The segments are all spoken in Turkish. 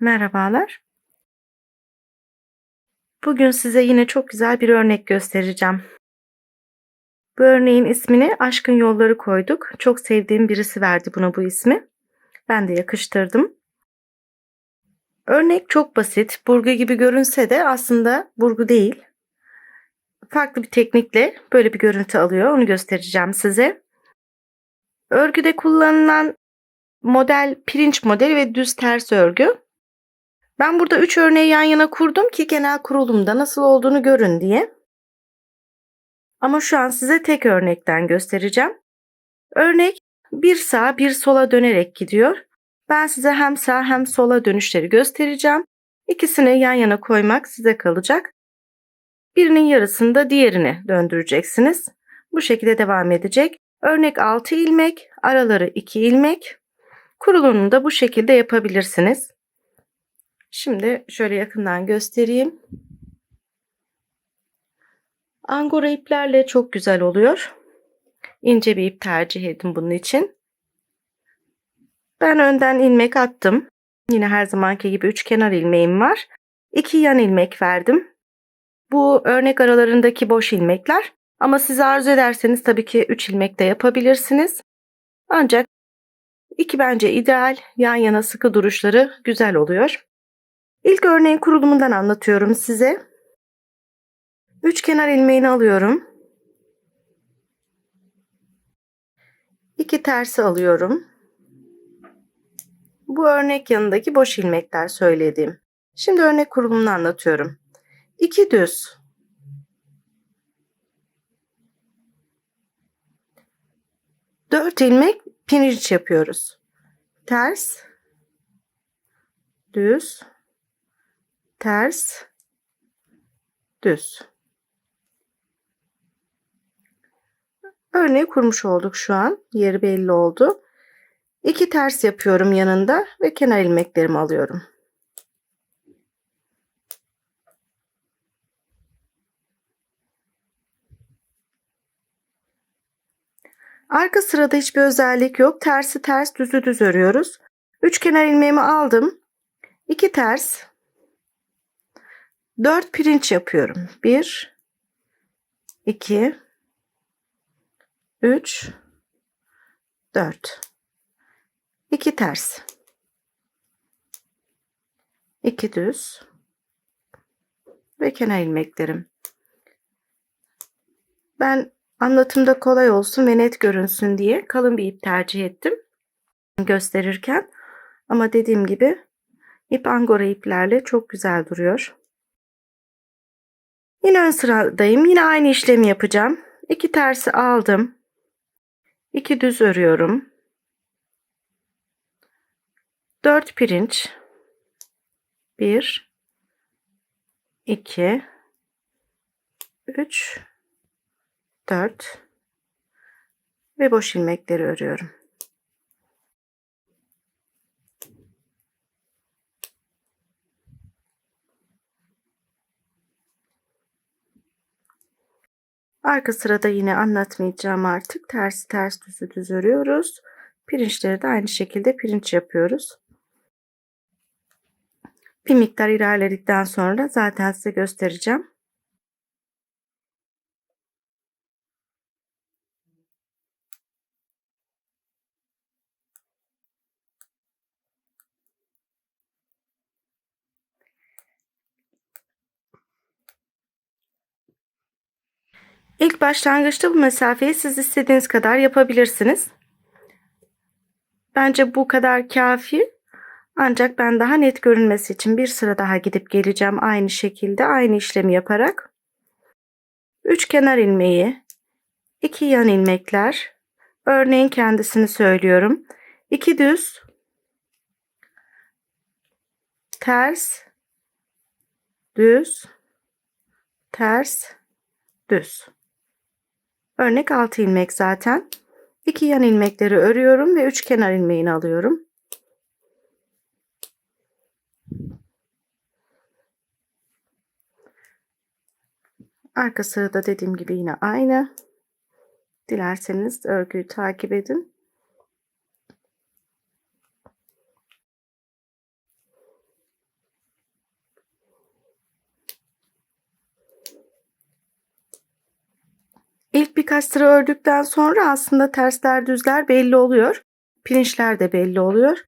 Merhabalar. Bugün size yine çok güzel bir örnek göstereceğim. Bu örneğin ismini Aşkın Yolları koyduk. Çok sevdiğim birisi verdi buna bu ismi. Ben de yakıştırdım. Örnek çok basit. Burgu gibi görünse de aslında burgu değil. Farklı bir teknikle böyle bir görüntü alıyor. Onu göstereceğim size. Örgüde kullanılan model pirinç modeli ve düz ters örgü. Ben burada 3 örneği yan yana kurdum ki genel kurulumda nasıl olduğunu görün diye. Ama şu an size tek örnekten göstereceğim. Örnek bir sağa bir sola dönerek gidiyor. Ben size hem sağ hem sola dönüşleri göstereceğim. İkisini yan yana koymak size kalacak. Birinin yarısını da diğerine döndüreceksiniz. Bu şekilde devam edecek. Örnek 6 ilmek, araları 2 ilmek. Kurulumunu da bu şekilde yapabilirsiniz. Şimdi şöyle yakından göstereyim. Angora iplerle çok güzel oluyor. İnce bir ip tercih edin bunun için. Ben önden ilmek attım. Yine her zamanki gibi üç kenar ilmeğim var. İki yan ilmek verdim. Bu örnek aralarındaki boş ilmekler. Ama siz arzu ederseniz tabii ki 3 ilmek de yapabilirsiniz. Ancak iki bence ideal. Yan yana sıkı duruşları güzel oluyor. İlk örneğin kurulumundan anlatıyorum size. Üç kenar ilmeğini alıyorum. İki tersi alıyorum. Bu örnek yanındaki boş ilmekler söylediğim. Şimdi örnek kurulumunu anlatıyorum. İki düz. Dört ilmek pirinç yapıyoruz. Ters, düz, ters, düz. Örneği kurmuş olduk şu an. Yeri belli oldu. İki ters yapıyorum yanında ve kenar ilmeklerimi alıyorum. Arka sırada hiçbir özellik yok. Tersi ters, düzü düz örüyoruz. Üç kenar ilmeğimi aldım. İki ters. Dört pirinç yapıyorum. Bir, iki, üç, dört. İki ters. İki düz. Ve kenar ilmeklerim. Ben Anlatımda kolay olsun ve net görünsün diye kalın bir ip tercih ettim gösterirken. Ama dediğim gibi ip angora iplerle çok güzel duruyor. Yine ön sıradayım. Yine aynı işlemi yapacağım. İki tersi aldım. İki düz örüyorum. Dört pirinç. Bir, iki, üç, 4 ve boş ilmekleri örüyorum. Arka sırada yine anlatmayacağım artık. Tersi ters düzü düz örüyoruz. Pirinçleri de aynı şekilde pirinç yapıyoruz. Bir miktar ilerledikten sonra zaten size göstereceğim. İlk başlangıçta bu mesafeyi siz istediğiniz kadar yapabilirsiniz. Bence bu kadar kafi. Ancak ben daha net görünmesi için bir sıra daha gidip geleceğim aynı şekilde aynı işlemi yaparak. 3 kenar ilmeği, 2 yan ilmekler, örneğin kendisini söylüyorum. 2 düz, ters, düz, ters, düz. Örnek 6 ilmek zaten. 2 yan ilmekleri örüyorum ve 3 kenar ilmeğini alıyorum. Arka sırada dediğim gibi yine aynı. Dilerseniz örgüyü takip edin. Birkaç sıra ördükten sonra aslında tersler düzler belli oluyor. Pirinçler de belli oluyor.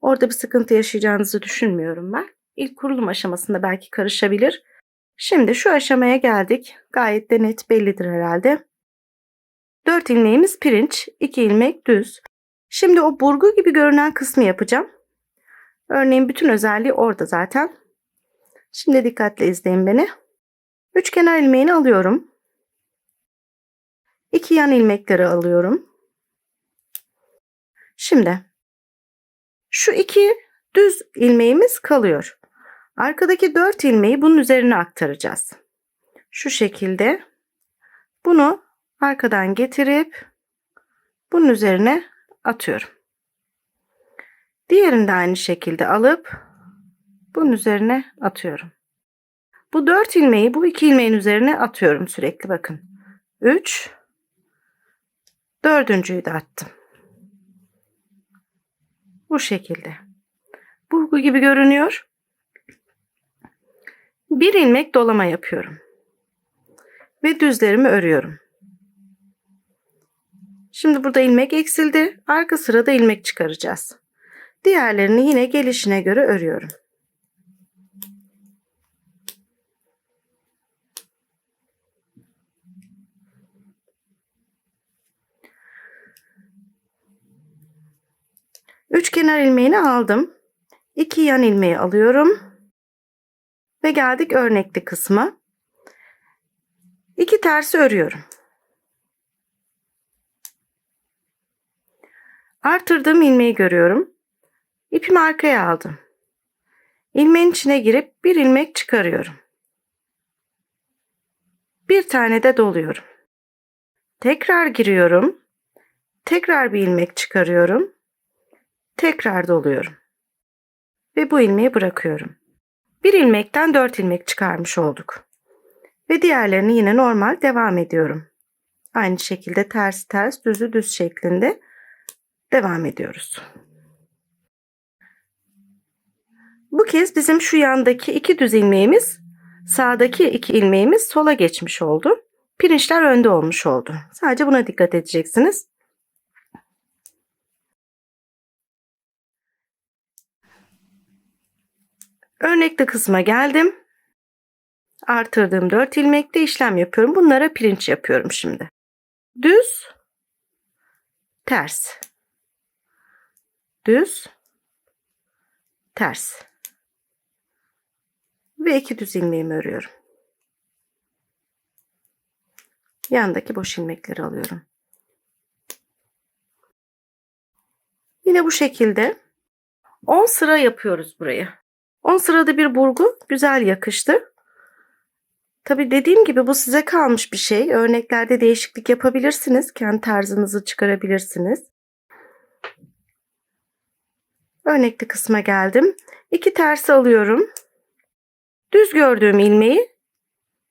Orada bir sıkıntı yaşayacağınızı düşünmüyorum ben. İlk kurulum aşamasında belki karışabilir. Şimdi şu aşamaya geldik. Gayet de net bellidir herhalde. 4 ilmeğimiz pirinç, 2 ilmek düz. Şimdi o burgu gibi görünen kısmı yapacağım. Örneğin bütün özelliği orada zaten. Şimdi dikkatle izleyin beni. Üç kenar ilmeğini alıyorum. İki yan ilmekleri alıyorum. Şimdi şu iki düz ilmeğimiz kalıyor. Arkadaki dört ilmeği bunun üzerine aktaracağız. Şu şekilde bunu arkadan getirip bunun üzerine atıyorum. Diğerini de aynı şekilde alıp bunun üzerine atıyorum. Bu dört ilmeği bu iki ilmeğin üzerine atıyorum sürekli bakın. 3 dördüncüyü de attım. Bu şekilde. Burgu gibi görünüyor. Bir ilmek dolama yapıyorum. Ve düzlerimi örüyorum. Şimdi burada ilmek eksildi. Arka sırada ilmek çıkaracağız. Diğerlerini yine gelişine göre örüyorum. Üç kenar ilmeğini aldım. İki yan ilmeği alıyorum. Ve geldik örnekli kısma. İki tersi örüyorum. Artırdığım ilmeği görüyorum. İpimi arkaya aldım. İlmeğin içine girip bir ilmek çıkarıyorum. Bir tane de doluyorum. Tekrar giriyorum. Tekrar bir ilmek çıkarıyorum. Tekrar doluyorum. Ve bu ilmeği bırakıyorum. Bir ilmekten dört ilmek çıkarmış olduk. Ve diğerlerini yine normal devam ediyorum. Aynı şekilde ters ters düzü düz şeklinde devam ediyoruz. Bu kez bizim şu yandaki iki düz ilmeğimiz sağdaki iki ilmeğimiz sola geçmiş oldu. Pirinçler önde olmuş oldu. Sadece buna dikkat edeceksiniz. Örnekli kısma geldim. Artırdığım 4 ilmekle işlem yapıyorum. Bunlara pirinç yapıyorum şimdi. Düz, ters. Düz, ters. Ve iki düz ilmeğimi örüyorum. Yandaki boş ilmekleri alıyorum. Yine bu şekilde 10 sıra yapıyoruz burayı. 10 sırada bir burgu güzel yakıştı. Tabi dediğim gibi bu size kalmış bir şey. Örneklerde değişiklik yapabilirsiniz. Kendi tarzınızı çıkarabilirsiniz. Örnekli kısma geldim. İki tersi alıyorum. Düz gördüğüm ilmeği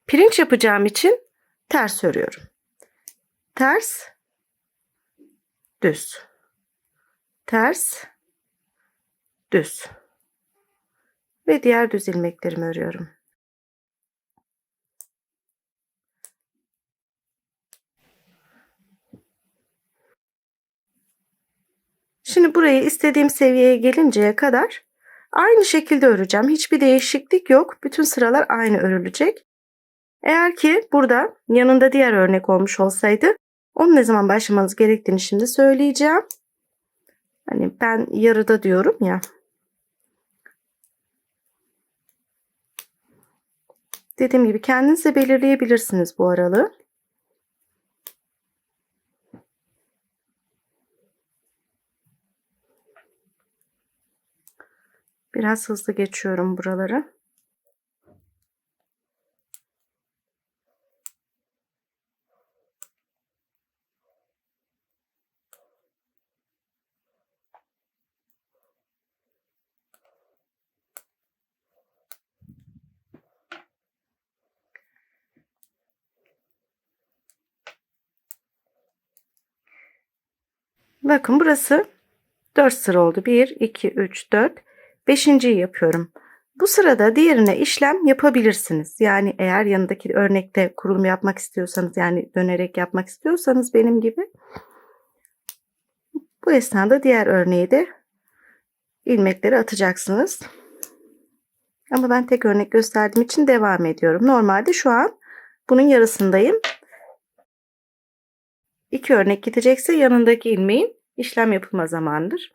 pirinç yapacağım için ters örüyorum. Ters, düz. Ters, düz. Ve diğer düz ilmeklerimi örüyorum. Şimdi burayı istediğim seviyeye gelinceye kadar aynı şekilde öreceğim. Hiçbir değişiklik yok. Bütün sıralar aynı örülecek. Eğer ki burada yanında diğer örnek olmuş olsaydı onu ne zaman başlamanız gerektiğini şimdi söyleyeceğim. Hani ben yarıda diyorum ya. Dediğim gibi kendiniz de belirleyebilirsiniz bu aralığı. Biraz hızlı geçiyorum buraları. Bakın burası 4 sıra oldu. 1, 2, 3, 4. Beşinciyi yapıyorum. Bu sırada diğerine işlem yapabilirsiniz. Yani eğer yanındaki örnekte kurulum yapmak istiyorsanız yani dönerek yapmak istiyorsanız benim gibi bu esnada diğer örneği de ilmekleri atacaksınız. Ama ben tek örnek gösterdiğim için devam ediyorum. Normalde şu an bunun yarısındayım. İki örnek gidecekse yanındaki ilmeğin işlem yapılma zamanıdır.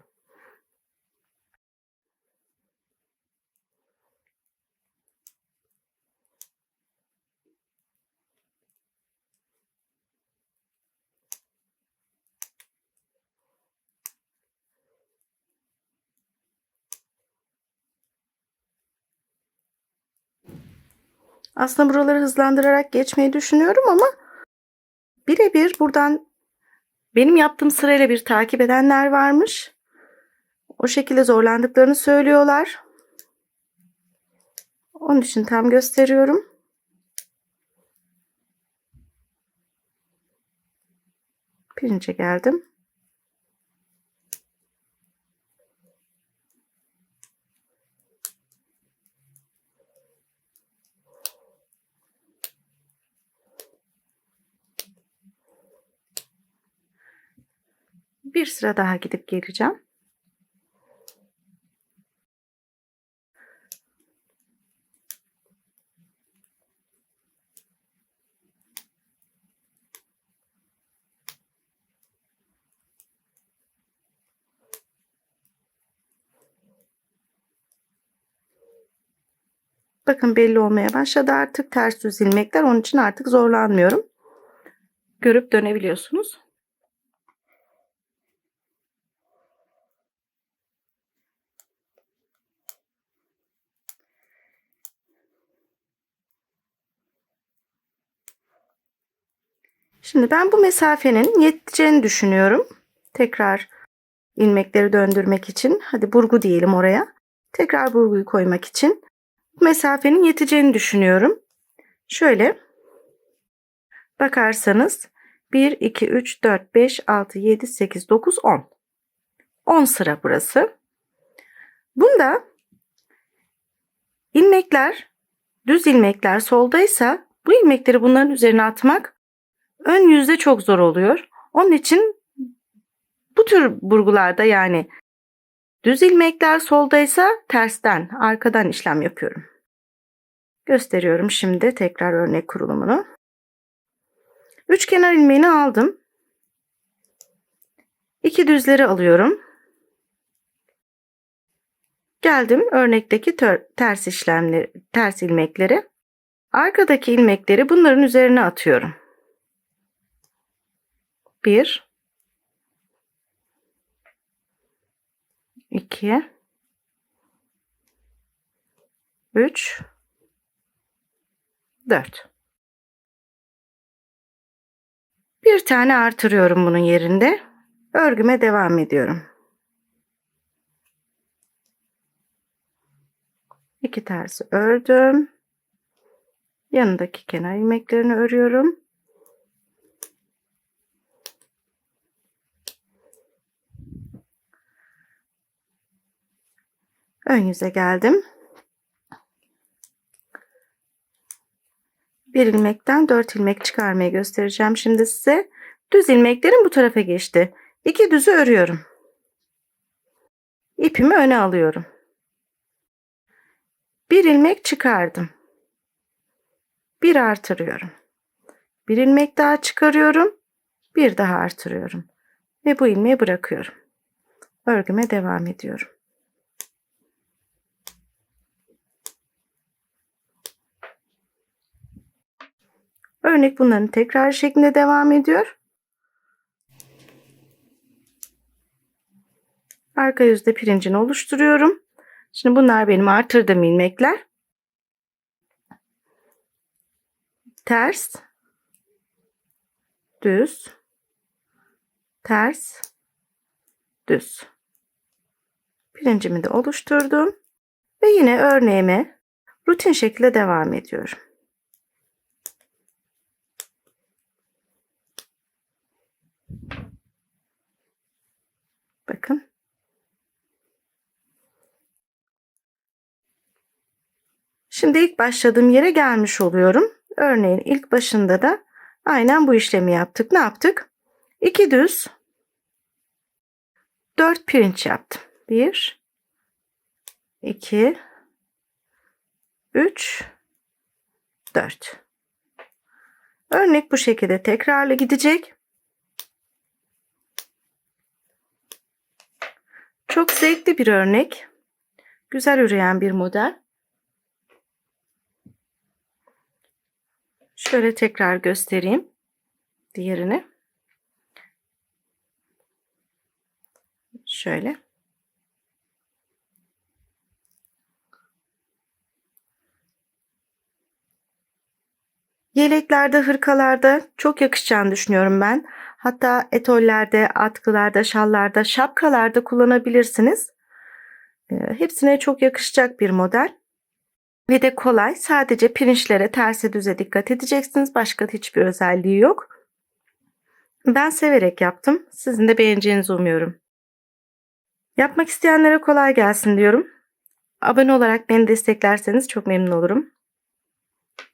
Aslında buraları hızlandırarak geçmeyi düşünüyorum ama birebir buradan benim yaptığım sırayla bir takip edenler varmış. O şekilde zorlandıklarını söylüyorlar. Onun için tam gösteriyorum. Pirince geldim. Bir sıra daha gidip geleceğim. Bakın belli olmaya başladı artık ters düz ilmekler. Onun için artık zorlanmıyorum. Görüp dönebiliyorsunuz. Şimdi ben bu mesafenin yeteceğini düşünüyorum. Tekrar ilmekleri döndürmek için. Hadi burgu diyelim oraya. Tekrar burguyu koymak için. Mesafenin yeteceğini düşünüyorum. Şöyle bakarsanız 1, 2, 3, 4, 5, 6, 7, 8, 9, 10. 10 sıra burası. Bunda ilmekler, düz ilmekler soldaysa bu ilmekleri bunların üzerine atmak ön yüzde çok zor oluyor. Onun için bu tür burgularda yani düz ilmekler soldaysa tersten, arkadan işlem yapıyorum. Gösteriyorum şimdi tekrar örnek kurulumunu. Üç kenar ilmeğini aldım. İki düzleri alıyorum. Geldim örnekteki ters işlemleri, ters ilmekleri. Arkadaki ilmekleri bunların üzerine atıyorum. 1 2 3 4 Bir tane artırıyorum bunun yerinde. Örgüme devam ediyorum. İki tersi ördüm. Yanındaki kenar ilmeklerini örüyorum. Ön yüze geldim. Bir ilmekten dört ilmek çıkarmayı göstereceğim şimdi size. Düz ilmeklerim bu tarafa geçti. İki düzü örüyorum. İpimi öne alıyorum. Bir ilmek çıkardım. Bir artırıyorum. Bir ilmek daha çıkarıyorum. Bir daha artırıyorum. Ve bu ilmeği bırakıyorum. Örgüme devam ediyorum. Örnek bunların tekrar şeklinde devam ediyor. Arka yüzde pirincini oluşturuyorum. Şimdi bunlar benim artırdığım ilmekler. Ters, düz, ters, düz. Pirincimi de oluşturdum. Ve yine örneğime rutin şekilde devam ediyorum. Bakın. Şimdi ilk başladığım yere gelmiş oluyorum. Örneğin ilk başında da aynen bu işlemi yaptık. Ne yaptık? 2 düz 4 pirinç yaptım. 1 2 3 4 Örnek bu şekilde tekrarlı gidecek. Çok zevkli bir örnek. Güzel üreyen bir model. Şöyle tekrar göstereyim diğerini. Şöyle. Yeleklerde, hırkalarda çok yakışacağını düşünüyorum ben. Hatta etollerde, atkılarda, şallarda, şapkalarda kullanabilirsiniz. Ee, Hepsine çok yakışacak bir model. Ve de kolay. Sadece pirinçlere, terse düze dikkat edeceksiniz. Başka hiçbir özelliği yok. Ben severek yaptım. Sizin de beğeneceğinizi umuyorum. Yapmak isteyenlere kolay gelsin diyorum. Abone olarak beni desteklerseniz çok memnun olurum.